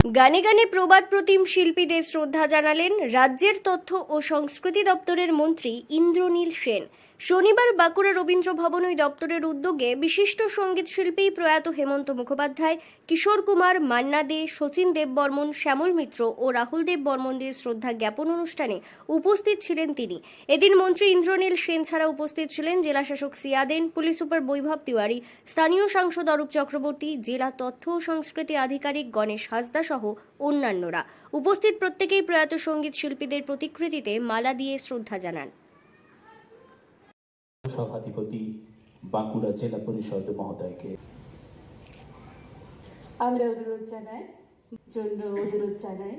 গানে গানে প্রবাদ প্রতিম শিল্পীদের শ্রদ্ধা জানালেন রাজ্যের তথ্য ও সংস্কৃতি দপ্তরের মন্ত্রী ইন্দ্রনীল সেন। শনিবার বাঁকুড়া রবীন্দ্র ভবন ওই দপ্তরের উদ্যোগে বিশিষ্ট সংগীত শিল্পী প্রয়াত হেমন্ত মুখোপাধ্যায়, কিশোর কুমার, মান্না দে শচীন দেববর্মন, শ্যামল মিত্র ও রাহুল দেব বর্মনদের শ্রদ্ধা জ্ঞাপন অনুষ্ঠানে উপস্থিত ছিলেন তিনি। এদিন মন্ত্রী ইন্দ্রনীল সেন ছাড়া উপস্থিত ছিলেন জেলাশাসক সিয়াদেন পুলিশ সুপার বৈভব তিওয়ারি, স্থানীয় সাংসদ অরূপ চক্রবর্তী, জেলা তথ্য ও সংস্কৃতি আধিকারিক গণেশ হাসদা সহ অন্যান্যরা। উপস্থিত প্রত্যেকেই প্রয়াত সংগীত শিল্পীদের প্রতিকৃতিতে মালা দিয়ে শ্রদ্ধা জানান। সভাধিপতি বাঁকুড়া জেলা পরিষদ মহোদয়কে। আমরা অনুরোধ জানাই জন্য অনুরোধ জানাই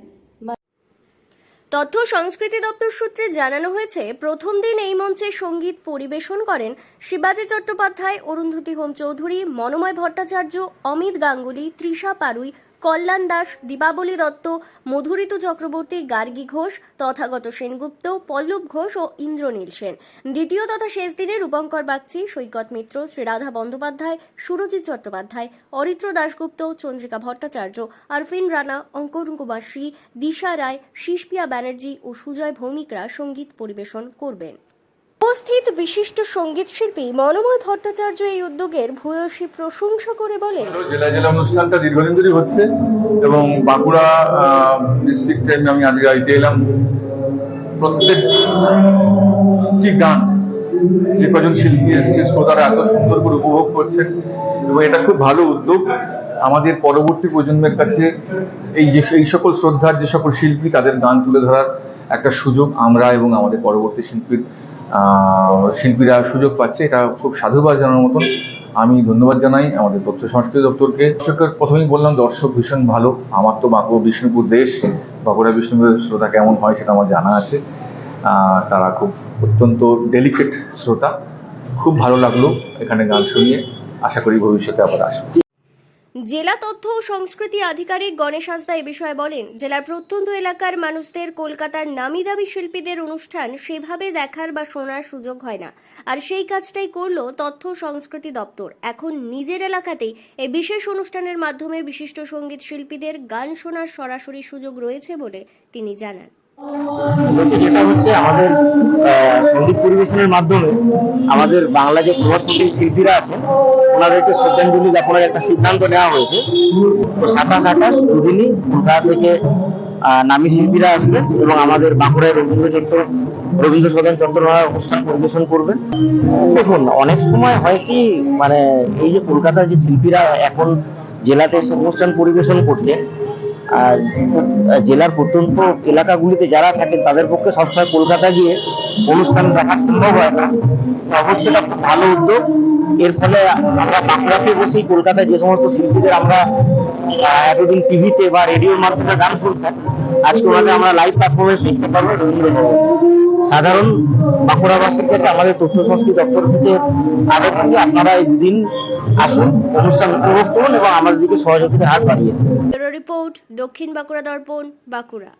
তথ্য সংস্কৃতি দপ্তর সূত্রে জানানো হয়েছে প্রথম দিন এই মঞ্চে সংগীত পরিবেশন করেন শিবাজী চট্টোপাধ্যায় অরুন্ধতী হোম চৌধুরী মনোময় ভট্টাচার্য অমিত গাঙ্গুলি তৃষা পারুই কল্যাণ দাস, দীপাবলি দত্ত, মধুরিতু চক্রবর্তী, গার্গী ঘোষ, তথাগত সেনগুপ্ত, পল্লব ঘোষ ও ইন্দ্রনীল সেন। দ্বিতীয় তথা শেষ দিনে রূপঙ্কর বাগচি, সৈকত মিত্র, শ্রীরাধা বন্দ্যোপাধ্যায়, সুরজিৎ চট্টোপাধ্যায়, অরিত্র দাশগুপ্ত, চন্দ্রিকা ভট্টাচার্য আরফিন রানা, অঙ্কুর কুমার দিশা রায় শিশপিয়া ব্যানার্জি ও সুজয় ভৌমিকরা সংগীত পরিবেশন করবেন। উপস্থিত বিশিষ্ট সংগীত শিল্পী মনোময় ভট্টাচার্য এই উদ্যোগের ভূয়সী প্রশংসা করে বলেন। জেলা জেলা অনুষ্ঠানটা দীর্ঘদিন ধরেই হচ্ছে এবং বাঁকুড়া ডিস্ট্রিক্টে আমি আজকে গাড়িতে এলাম। প্রত্যেকটি গান যে কজন শিল্পী এসছে, শ্রোতারা এত সুন্দর করে উপভোগ করছেন এবং এটা খুব ভালো উদ্যোগ। আমাদের পরবর্তী প্রজন্মের কাছে এই যে, এই সকল শ্রদ্ধার যে সকল শিল্পী তাদের গান তুলে ধরার একটা সুযোগ আমরা এবং আমাদের পরবর্তী শিল্পীর শিল্পীরা সুযোগ পাচ্ছে, এটা খুব সাধুবাদ জানানোর মতন। আমি ধন্যবাদ জানাই আমাদের তথ্য সংস্কৃতি দপ্তরকে। দর্শকের প্রথমেই বললাম, দর্শক ভীষণ ভালো। আমার তো বাঁকুড়া, বিষ্ণুপুর দেশ, বাঁকুড়া, বিষ্ণুপুরের শ্রোতা কেমন হয় সেটা আমার জানা আছে। তারা খুব অত্যন্ত ডেলিকেট শ্রোতা। খুব ভালো লাগল এখানে গান শুনিয়ে। আশা করি ভবিষ্যতে আবার আসব। জেলা তথ্য ও সংস্কৃতি আধিকারিক গণেশ হাসদা এ বিষয়ে বলেন, জেলার প্রত্যন্ত এলাকার মানুষদের কলকাতার নামি দামি শিল্পীদের অনুষ্ঠান সেভাবে দেখার বা শোনার সুযোগ হয় না। আর সেই কাজটাই করল তথ্য সংস্কৃতি দপ্তর। এখন নিজের এলাকাতেই এই বিশেষ অনুষ্ঠানের মাধ্যমে বিশিষ্ট সংগীত শিল্পীদের গান শোনার সরাসরি সুযোগ রয়েছে বলে তিনি জানান। যেটা হচ্ছে আমাদের সংগীত পরিবেশনের মাধ্যমে আমাদের বাংলা যে প্রভাবশালী শিল্পীরা আছেন ওনাদেরকে শ্রদ্ধাঞ্জলি জ্ঞাপনের একটা সিদ্ধান্ত নেওয়া হয়েছে। তো সাতাশ আঠাশ দুদিনই কলকাতা থেকে নামী শিল্পীরা আসবেন এবং আমাদের বাঁকুড়ায় রবীন্দ্র চত্বর রবীন্দ্র সদন চট্টোপাধ্যায় অনুষ্ঠান পরিবেশন করবেন। দেখুন, অনেক সময় হয় কি মানে এই যে কলকাতার যে শিল্পীরা এখন জেলাতে এসে অনুষ্ঠান পরিবেশন করছে জেলার প্রত্যন্ত এলাকাগুলিতে যারা থাকেন, তাদের পক্ষে সবসময় কলকাতা গিয়ে অনুষ্ঠান দেখা সম্ভব হয় না। অবশ্যই এটা খুব ভালো উদ্যোগ। এর ফলে আমরা বাঁকুড়াতে বসেই কলকাতায় যে সমস্ত শিল্পীদের আমরা এতদিন টিভিতে বা রেডিওর মাধ্যমে গান শুনতাম, আজকে ওনাদের আমরা লাইভ পারফরমেন্স দেখতে পারব রবীন্দ্র সাধারণ বাঁকুড়াবাসীর কাছে আমাদের তথ্য সংস্কৃতি দপ্তর থেকে আবেদন যে আপনারা এই দুদিন আসুন, অনুষ্ঠান উপভোগ করুন এবং আমাদের দিকে সহযোগিতার হাত বাড়িয়ে। রিপোর্ট দক্ষিণ বাঁকুড়া দর্পণ, বাঁকুড়া